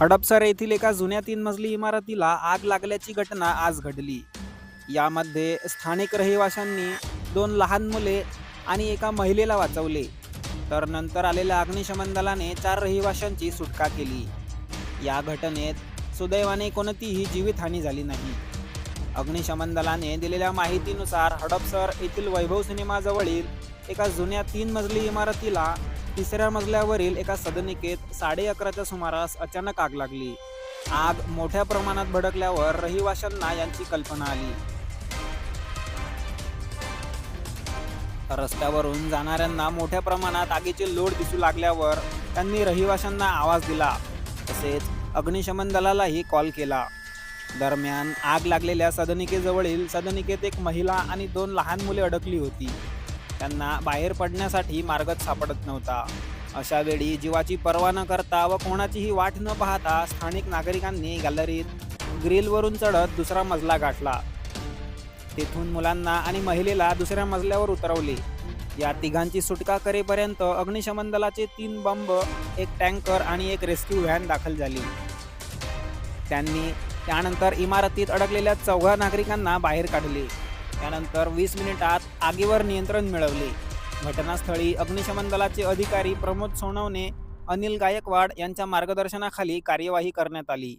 हडपसर येथील एका जुन्या तीन मजली इमारतीला आग लागल्याची घटना आज घडली. यामध्ये स्थानिक रहिवाशांनी दोन लहान मुले आणि एका महिलेला वाचवले. तर नंतर आलेल्या अग्निशमन दलाने चार रहिवाशांची सुटका केली. या घटनेत सुदैवाने कोणतीही जीवितहानी झाली नाही. अग्निशमन दलाने दिलेल्या माहितीनुसार हडपसर येथील वैभव सिनेमाजवळील एका जुन्या तीन मजली इमारतीला तिसऱ्या मजल्यावरील एका सदनिकेत साडे अकराच्या सुमारास अचानक आग लागली. आग मोठ्या प्रमाणात भडकल्यावर रहिवाशांना यांची कल्पना आली. रस्त्यावरून जाणाऱ्यांना मोठ्या प्रमाणात आगीचे लोड दिसू लागल्यावर त्यांनी रहिवाशांना आवाज दिला तसेच अग्निशमन दलालाही कॉल केला. दरम्यान आग लागलेल्या सदनिकेजवळील सदनिकेत एक महिला आणि दोन लहान मुले अडकली होती. त्यांना बाहेर पडण्यासाठी मार्गच सापडत नव्हता. अशा वेळी जीवाची पर्वा न करता व कोणाचीही वाट न पाहता स्थानिक नागरिकांनी गॅलरीत ग्रिलवरून चढत दुसरा मजला गाठला. तेथून मुलांना आणि महिलेला दुसऱ्या मजल्यावर उतरवले. या तिघांची सुटका करेपर्यंत अग्निशमन दलाचे तीन बंब एक टँकर आणि एक रेस्क्यू व्हॅन दाखल झाली. त्यांनी त्यानंतर इमारतीत अडकलेल्या चौघा नागरिकांना बाहेर काढले. त्यानंतर वीस मिनिटात आगीवर नियंत्रण मिळवले. घटनास्थळी अग्निशमन दलाचे अधिकारी प्रमोद सोनवणे अनिल गायकवाड यांच्या मार्गदर्शनाखाली कार्यवाही करण्यात आली.